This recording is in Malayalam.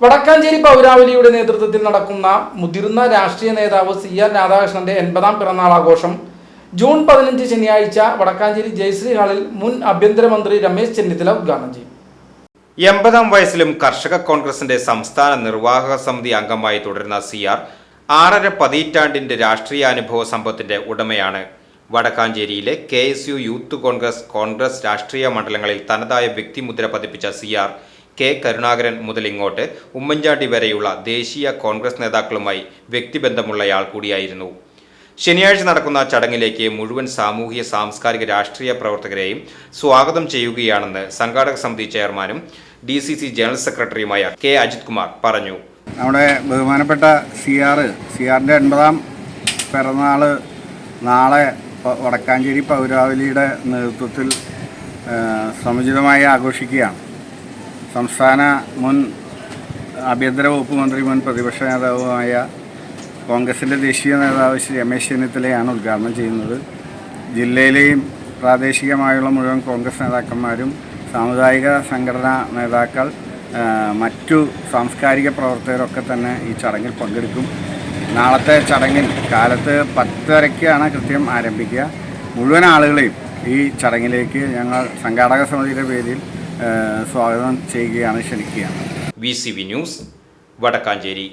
Vadakkancherry പൗരാവലിയുടെ നേതൃത്വത്തിൽ നടക്കുന്ന മുതിർന്ന രാഷ്ട്രീയ നേതാവ് സി ആർ രാധാകൃഷ്ണന്റെ എൺപതാം പിറന്നാൾ ആഘോഷം ജൂൺ പതിനഞ്ച് ശനിയാഴ്ച വടക്കാഞ്ചേരി ജയശ്രീ ഹാളിൽ മുൻ ആഭ്യന്തരമന്ത്രി രമേശ് ചെന്നിത്തല ഉദ്ഘാടനം ചെയ്യും. എൺപതാം വയസ്സിലും കർഷക കോൺഗ്രസിന്റെ സംസ്ഥാന നിർവാഹക സമിതി അംഗമായി തുടരുന്ന സി ആർ ആറര പതിറ്റാണ്ടിന്റെ രാഷ്ട്രീയ അനുഭവ സമ്പത്തിന്റെ ഉടമയാണ്. വടക്കാഞ്ചേരിയിലെ K S U youth Congress Congress രാഷ്ട്രീയ മണ്ഡലങ്ങളിൽ തനതായ വ്യക്തിമുദ്ര പതിപ്പിച്ച സി ആർ കെ കരുണാകരൻ മുതൽ ഇങ്ങോട്ട് ഉമ്മൻചാണ്ടി വരെയുള്ള ദേശീയ കോൺഗ്രസ് നേതാക്കളുമായി വ്യക്തിബന്ധമുള്ളയാൾ കൂടിയായിരുന്നു. ശനിയാഴ്ച നടക്കുന്ന ചടങ്ങിലേക്ക് മുഴുവൻ സാമൂഹിക സാംസ്കാരിക രാഷ്ട്രീയ പ്രവർത്തകരെയും സ്വാഗതം ചെയ്യുകയാണെന്ന് സംഘാടക സമിതി ചെയർമാനും ഡി സി സി ജനറൽ സെക്രട്ടറിയുമായ കെ അജിത് കുമാർ പറഞ്ഞു. നമ്മുടെ ബഹുമാനപ്പെട്ട സി ആർ സി ആറിന്റെ എൺപതാം പിറന്നാൾ നാളെ വടക്കാഞ്ചേരി പൗരാവലിയുടെ നേതൃത്വത്തിൽ സമുചിതമായി ആഘോഷിക്കുകയാണ്. സംസ്ഥാന മുൻ ആഭ്യന്തര വകുപ്പ് മന്ത്രി മുൻ പ്രതിപക്ഷ നേതാവുമായ കോൺഗ്രസിന്റെ ദേശീയ നേതാവ് ശ്രീ രമേശ് ചെന്നിത്തലയാണ് ഉദ്ഘാടനം ചെയ്യുന്നത്. ജില്ലയിലെയും പ്രാദേശികമായുള്ള മുഴുവൻ കോൺഗ്രസ് നേതാക്കന്മാരും സാമുദായിക സംഘടനാ നേതാക്കൾ മറ്റു സാംസ്കാരിക പ്രവർത്തകരൊക്കെ തന്നെ ഈ ചടങ്ങിൽ പങ്കെടുക്കും. നാളത്തെ ചടങ്ങിൽ കാലത്ത് പത്തരയ്ക്കാണ് കൃത്യം ആരംഭിക്കുക. മുഴുവൻ ആളുകളെയും ഈ ചടങ്ങിലേക്ക് ഞങ്ങൾ സംഘാടക സമിതിയുടെ പേരിൽ സ്വാഗതം ചെയ്യുകയാണ് ക്ഷണിക്കുകയാണ്. V C V news Vadakkancherry.